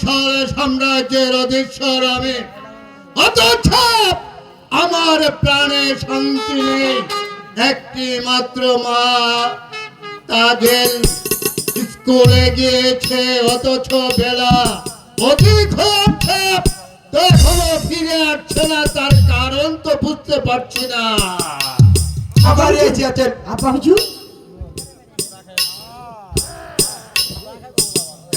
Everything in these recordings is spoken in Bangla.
বিশাল সাম্রাজ্যের অধীশ্বর আমি। অথচ আমার প্রাণে শান্তি নেই। একটি মাত্র মা তাদের স্কুলে গিয়েছে, অথচ বেলা অধিক হচ্ছে। এখনও ফিরে আসছে না, তার কারণ তো বুঝতে পারছি না। আবার এসে আছেন। আপা হুজুর?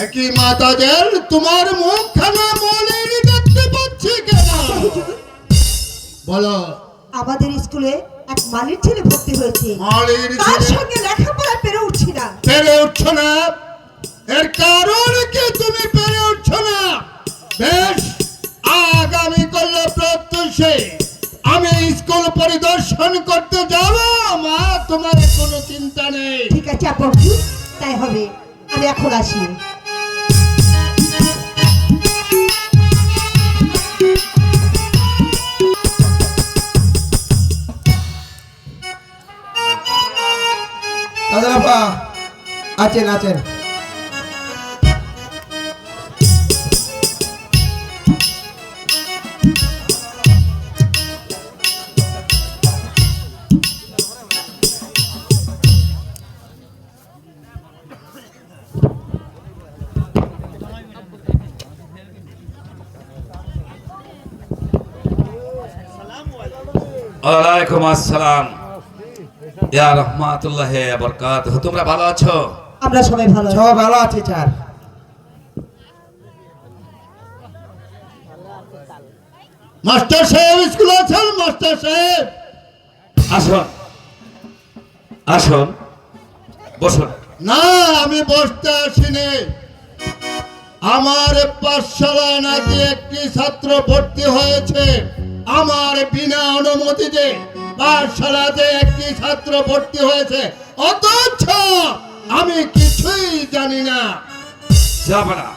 একই মাতাদের তোমার মুখখানা মলিন দেখতে পাচ্ছি কেন। বলো। আমাদের স্কুলে এক মালির ছেলে ভর্তি হয়েছে। মালির তার সঙ্গে লেখাপড়া পেরে উঠছি না। পেরে উঠছো না? এর কারণ কি তুমি পেরে উঠছো না? বেশ আগামী করলে প্রত্যুষে। আমি স্কুল পরিদর্শন করতে যাব মা তোমার কোনো চিন্তা নেই। ঠিক আছে আপা। তাই হবে। আমি এখন আসি। আপা আছেন আছেন। ওয়ালাইকুম আসসালাম। ইয়া রহমাতুল্লাহ বরকাত তোমরা ভালো আছো? আমরা সবাই ভালো আছি। সবাই ভালো আছে স্যার। মাস্টার সাহেব স্কুল আছেন? মাস্টার সাহেব। আসুন। আসুন। বসুন। না আমি বসতে আসিনি। আমার পাঠশালায় নাকি একটি ছাত্র ভর্তি হয়েছে। আমার বিনা অনুমতিতে পাঠশালাতে একটি ছাত্র ভর্তি হয়েছে। অথচ আমি কিছুই জানি না। যাবে না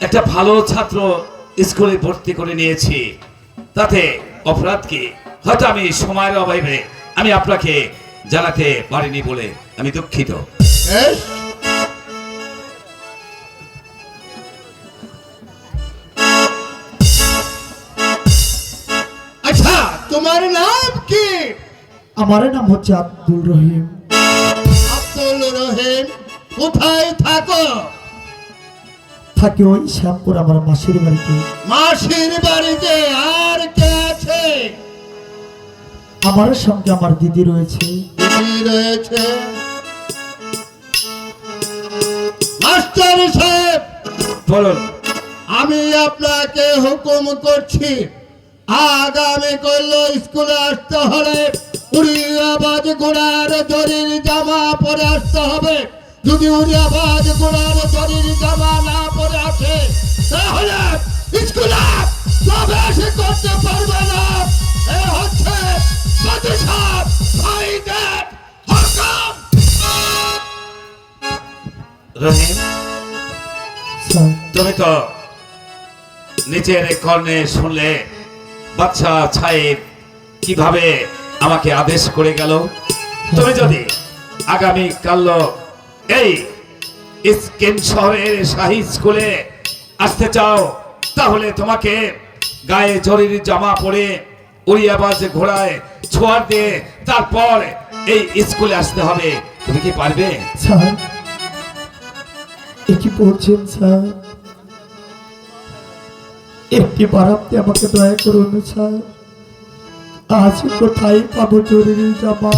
একটা ভালো ছাত্র স্কুলে ভর্তি করে নিয়েছি। তাতে অপরাধ কি? হয়তো আমি সময়ের অভাবে আমি আপনাকে জানাতে পারিনি বলে আমি দুঃখিত। আমার নাম হচ্ছে আব্দুল রহিম। আব্দুল রহিম কোথায় থাকো? থাকি ওই শ্যামপুর আমার মাসির বাড়িতে। মাসির বাড়িতে আর কে আছে? আমার সঙ্গে আমার দিদি রয়েছে। দিদি রয়েছে। মাস্টার সাহেব বলুন। আমি আপনাকে হুকুম করছি। আগামী করল স্কুলে আসতে হলে উড়িয়াবাজ গোড়ার জরির জামা পরে আসতে হবে। যদি উড়িয়াবাজ গোড়ার জরির জামা না পরে আসে তাহলে স্কুলে প্রবেশ করতে পারবে না। এ হচ্ছে প্রতিশোধ ভাইদের হুকুম রহিম তুমি তো নিচের কর্ণে শুনলে বাচ্চা ছায়েব কীভাবে আমাকে আদেশ করে গেল। তুমি যদি আগামী কাল এই স্কিম শহরের শাহী স্কুলে আসতে চাও, তাহলে তোমাকে গায়ে জরির জামা পরে উড়িয়াবাজ ঘোড়ায় ছোঁয়ার দিয়ে তারপর এই স্কুলে আসতে হবে। তুমি কি পারবে? স্যার একই বলছেন স্যার? একটি বার আমাকে দয়া করুন, স্যার। আজ কোথায় পাবো জরুরি জামা?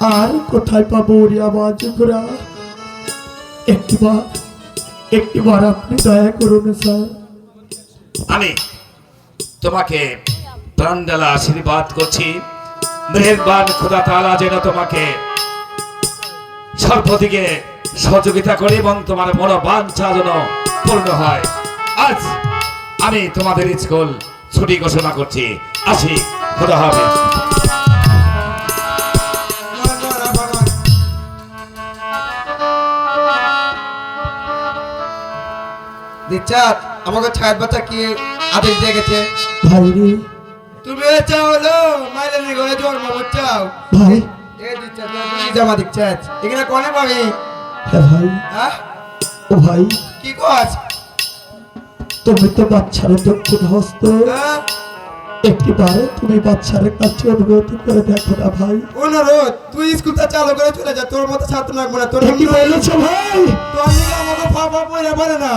আর কোথায় পাবো ওরি আওয়াজ ঘোরা একটিবার একটিবার আপনি দয়া করুন, স্যার। আমি তোমাকে প্রাণডালা আশীর্বাদ করছি। মেহেরবান খোদা তাআলা যেন তোমাকে সর্বদিকে সহযোগিতা করে এবং তোমার মনোবাঞ্ছা যেন পূর্ণ হয়। আজ আমি তোমাদের স্কুল ছুটি ঘোষণা করছি। আসি খোদা হবে আমাকে ছায়াত বাচ্চা কি আদেশ দিয়ে গেছে? ভাই রে। তুমি চাও হলো মাইলের ঘরে জন্ম চাও ভাই। এ দিচ্ছাত তুমি জামা দিচ্ছাত এখানে কোনে পাবি হ্যাঁ ভাই। হ্যাঁ? ও ভাই। কি কস? তুমি তো বাচ্চার দক্ষিণ হস্ত হ্যাঁ? একটিবারে তুমি বাচ্চার কাছে অনুরোধ করে দেখো না ভাই। অনুরোধ? তুই স্কুলটা চালু করে চলে যা তোর মতো ছাত্র লাগবে না তোর কি বলেছ ভাই? আমাকে ফাফা পড়ে পারে না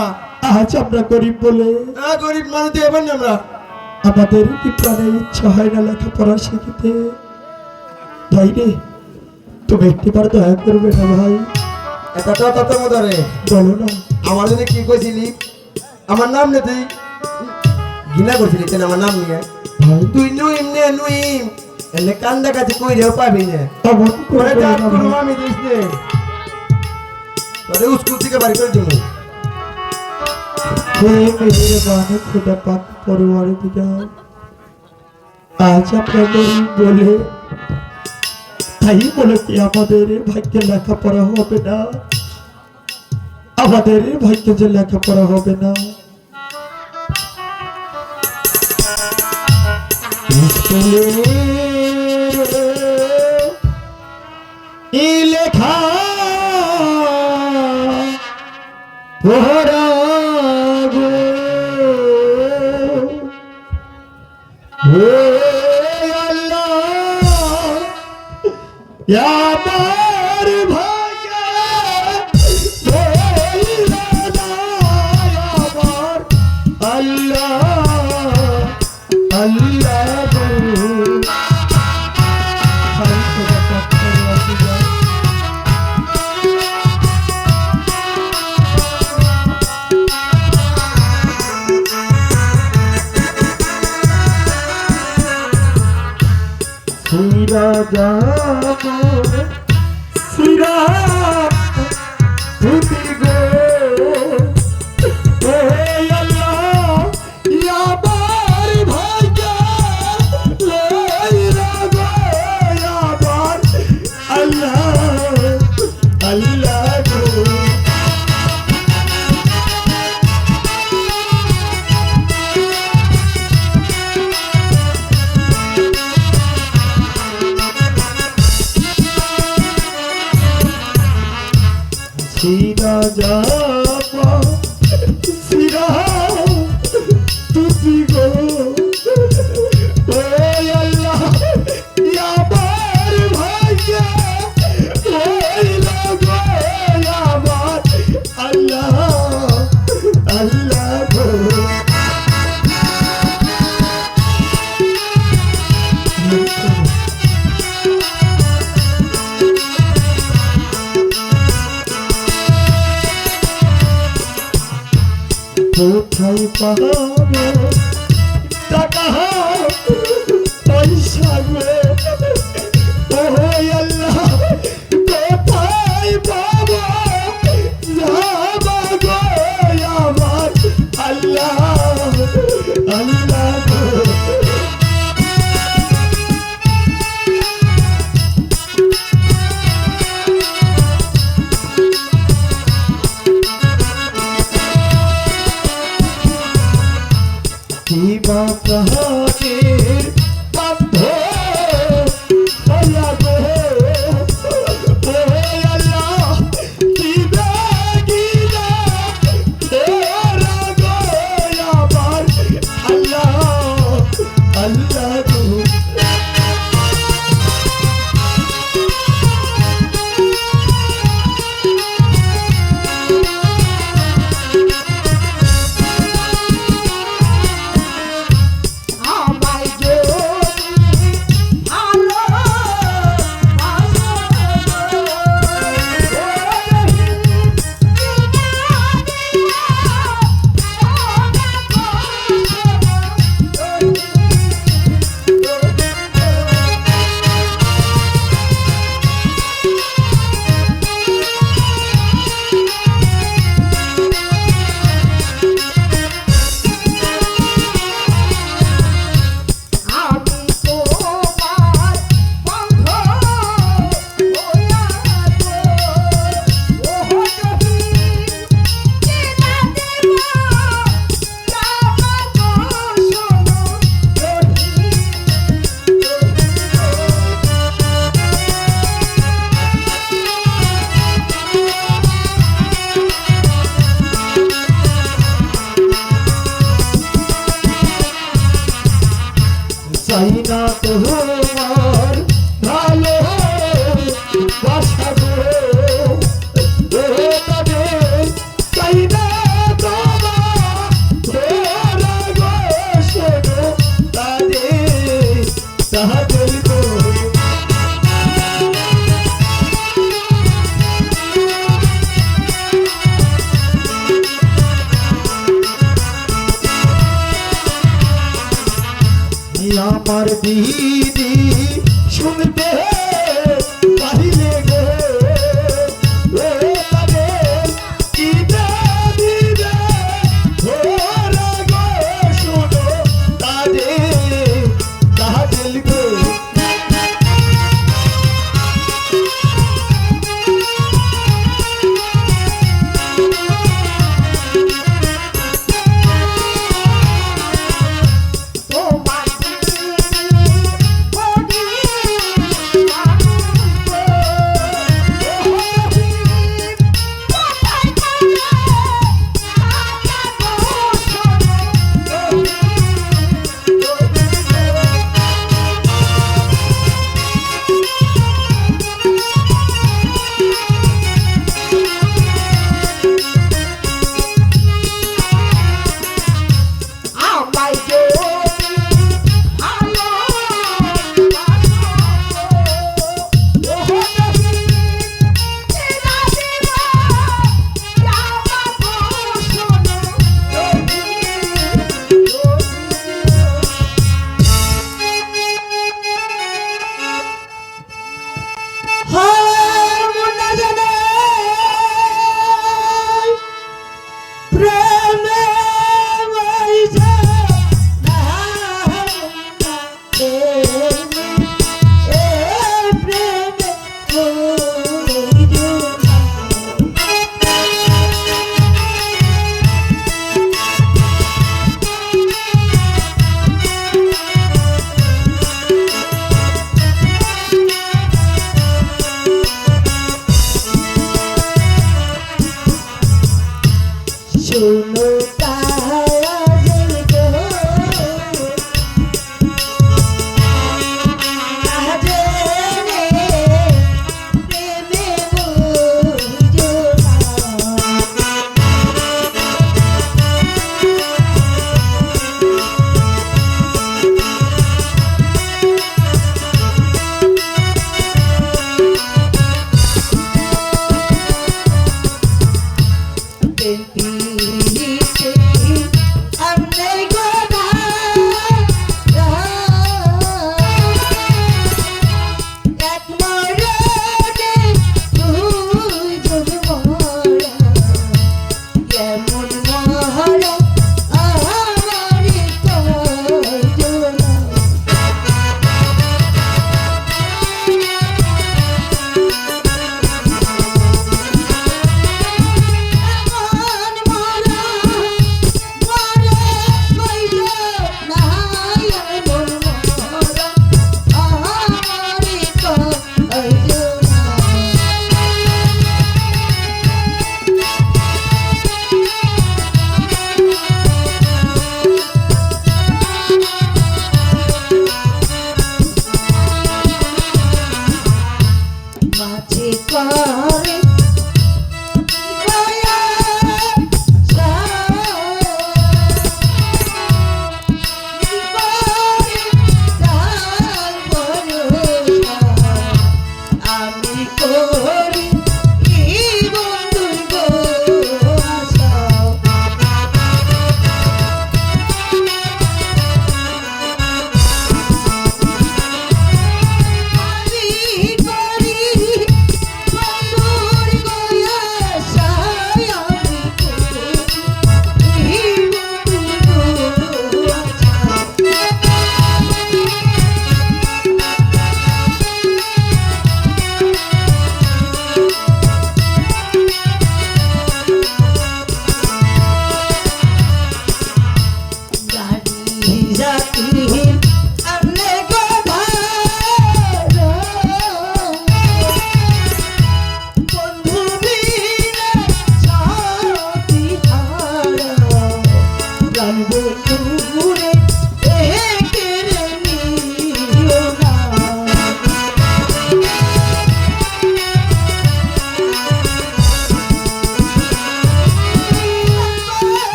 আজ আমরা গরিব বলে হ্যাঁ গরিব মানুষ না আমরা আমাদের কি প্রাণে ইচ্ছা হয় না লেখাপড়া শিখিতে? ভাই রে তুমি একটিবার দয়া করবে না ভাই। তো তত মতো রে। বলো না। আমার জন্য কি কইছিলি? আমার নাম নে তুই। ঘৃণা করছিলি কেন আমার নাম নিয়ে। তুই নুইম নে নুইম এনে কান্দা কাছে কই রেও পাবি না। করবে। আমি দিস নে। তোরে স্কুল থেকে বাড়ি করে দিমু। হে মেহেরবান খুদা পাক পরওয়ার আজ গরিব বলে তাই বলে কি আমাদের ভাগ্যে লেখাপড়া হবে না? আমাদের ভাগ্যে যে লেখাপড়া হবে না? পড়া যাব সিরা কোথায় Thank you. তিনি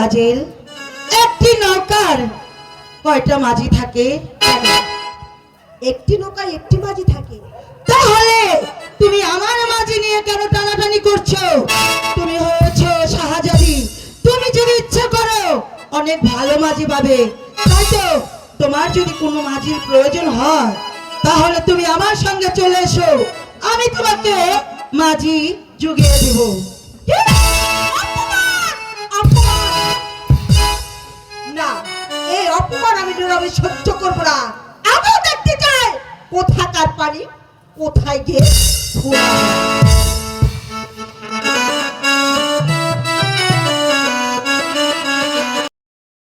তাজেল একটি নৌকার কয়টা মাঝি থাকে? একটি নৌকায় একটি মাঝি থাকে। তাহলে তুমি আমার মাঝি নিয়ে কেন টানাটানি করছ? তুমি হয়েছ শাহজাদি। তুমি যদি ইচ্ছে করো, অনেক ভালো মাঝি পাবে। তাই তো তোমার যদি কোনো মাঝির প্রয়োজন হয়, তাহলে তুমি আমার সঙ্গে চলে এসো। আমি তোমাকে মাঝি জুগিয়ে দেব। এই অপমান আমি নীরবে সহ্য করব না আমিও দেখতে চাই কোথাকার পানি কোথায় গিয়ে।